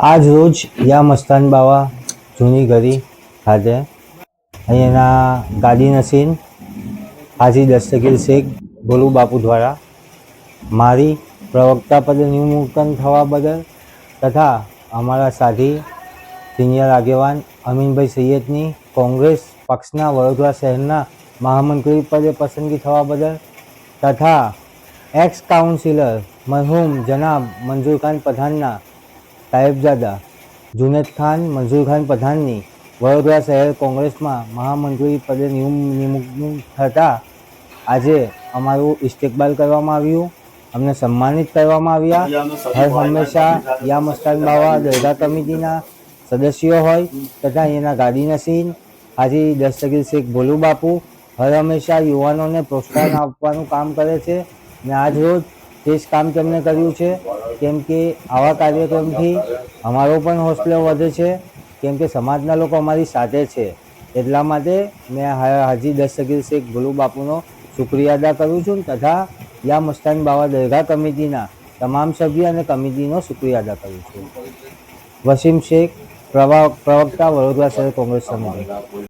આજ રોજ યા મસ્તાન બાવા જૂની ગરી ખાતે અહીંયાના ગાદી નસીન, હાજી દસ્તગીર શેખ ગોલુ બાપુ દ્વારા મારી પ્રવક્તા પદે નિમૂર્તન થવા બદલ તથા અમારા સાથી, સિનિયર આગેવાન અમીનભાઈ સૈયદની કોંગ્રેસ પક્ષના વડોદરા શહેરના મહામંત્રી પદે પસંદગી થવા બદલ તથા એક્સ કાઉન્સિલર મરહૂમ જનાબ મંજૂર ખાન પઠાણના સાહેબજાદા જુનેદ ખાન મંજૂર ખાન પઠાણની વડોદરા શહેર કોંગ્રેસમાં મહામંત્રી પદે નિમ- નિમણૂક થતાં આજે અમારું ઇસ્તેકબાલ કરવામાં આવ્યું, અમને સન્માનિત કરવામાં આવ્યા. હર હંમેશા યા મસ્તાન બાવા દરગાહ કમિટીના સદસ્યો હોય તથા અહીંયાના ગાડીના નસીન હાજી દસ્તગીર શેખ ભોલુ બાપુ હર હંમેશા યુવાનોને પ્રોત્સાહન આપવાનું કામ કરે છે. ને આજ રોજ તે જ કામ તેમણે કર્યું છે. કેમ કે આવા કાર્યક્રમથી અમારો પણ હોસલો વધે છે. કેમ કે સમાજના લોકો અમારી સાથે છે. એટલા માટે મેં હાજી દસ્તગીર શેખ ભોલુ બાપુનો શુક્રિયા અદા કરું છું તથા યા મસ્તાન બાવા દરગાહ કમિટીના તમામ સભ્ય અને કમિટીનો શુક્રિયા અદા કરું છું. વસીમ શેખ પ્રવા, પ્રવક્તા વડોદરા શહેર કોંગ્રેસ સમિતિ.